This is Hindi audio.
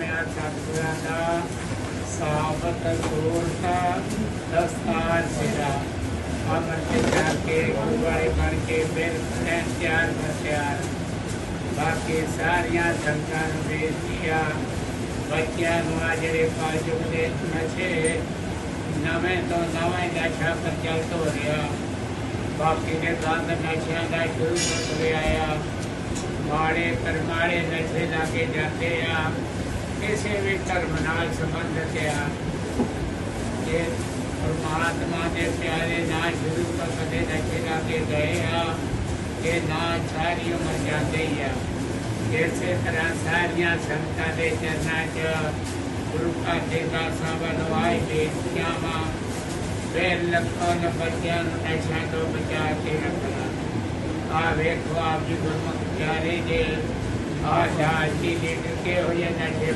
चक्रदा सावतोर्ता अमर के जाके गुरुवाई बन के बिल प्यार बचार बाकी सारिया संतान बेटिया बच्चाનું આજે પાછો પ્રયત્ન છે નવે તો નવે ગાછા પર ચાલતો રહ્યા બાપીને ગાંધ ગાછા ગાય શરૂ રહ્યા માળે કરમાળે નથી લાગે જાતે આ ਬਾਕੀ ਦੇ ਗੰਦ ਨਸ਼ਿਆਂ ਦਾ ਸ਼ੁਰੂ ਹੋ ਗਿਆ ਆ ਮਾੜੇ ਕਰਮਾੜੇ ਨਸ਼ੇ ਲਾ ਕੇ ਜਾਂਦੇ ਆ ਕਿਸੇ ਵੀ ਧਰਮ ਨਾਲ ਸੰਬੰਧਿਤ ਆ ਇਹ ਪਰਮਾਤਮਾ ਦੇ ਪਿਆਰੇ ਨਾ ਸ਼ੁਰੂ ਤੋਂ ਕਦੇ ਨਸ਼ੇ ਲਾ ਕੇ ਗਏ ਆ ਇਹ ਨਾ ਸਾਰੀ ਉਮਰ ਜਾਂਦੇ ਹੀ ਆ ਇਸੇ ਤਰ੍ਹਾਂ ਸਾਰੀਆਂ ਸੰਗਤਾਂ ਦੇ ਚਰਨਾਂ 'ਚ ਗੁਰੂ ਕਾ ਦੇਗਾ ਸਾਹਿਬਾਂ ਨੂੰ ਆਏ ਬੇਨਤੀਆਂ ਵਾਂ ਫਿਰ ਲੱਖਾਂ ਨੇ ਬੱਚਿਆਂ ਨੂੰ ਨਸ਼ਿਆਂ ਤੋਂ ਬਚਾ ਕੇ ਰੱਖਣਾ ਆ ਵੇਖੋ ਆਪ ਜੀ ਗੁਰਮੁਖ ਪਿਆਰੇ ਜੇ ਆ ਜਾਤੀ ਦੇ ਕੇ ਹੋਏ ਨਸ਼ੇ